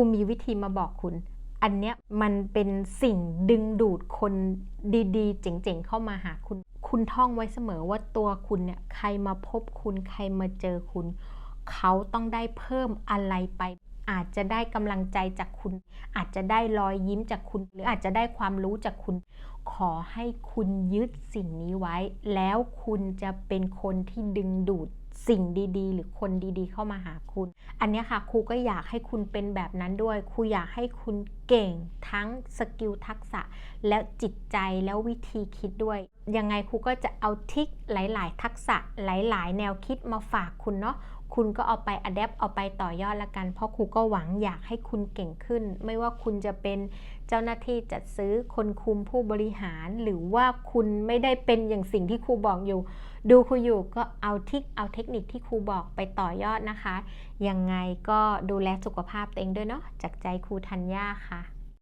รูมีวิธีมาบอกคุณ อันเนี้ยมันเป็นสิ่งดึงดูดคนดีๆ เจ๋งๆ เข้ามาหาคุณ คุณท่องไว้เสมอว่าตัวคุณเนี่ยใครมาพบคุณใครมาเจอคุณ เขาต้องได้เพิ่มอะไรไป อาจจะได้กำลังใจจากคุณ อาจจะได้รอยยิ้มจากคุณ หรืออาจจะได้ความรู้จากคุณขอให้คุณยึดสิ่งนี้ไว้ แล้วคุณจะเป็นคนที่ดึงดูดสิ่งดีๆ หรือคนดีๆ เข้ามาหาคุณ อันนี้ค่ะครูก็อยากให้คุณเป็นแบบนั้นด้วย ครูอยากให้คุณเก่งทั้งสกิลทักษะ แล้วจิตใจแล้ววิธีคิดด้วย ยังไงครูก็จะเอาทิคหลาย ๆ ทักษะหลาย ๆ แนวคิดมาฝากคุณเนาะคุณก็เอาไปอัดแอปเอาไปต่อยอดละกัน เพราะครูก็หวังอยากให้คุณเก่งขึ้น ไม่ว่าคุณจะเป็นเจ้าหน้าที่จัดซื้อคนคุมผู้บริหาร หรือว่าคุณไม่ได้เป็นอย่างสิ่งที่ครูบอกอยู่ ดูครูอยู่ก็เอาทิคเอาเทคนิคที่ครูบอกไปต่อยอดนะคะ ยังไงก็ดูแลสุขภาพตัวเองด้วยเนาะจากใจครูธัญญาค่ะ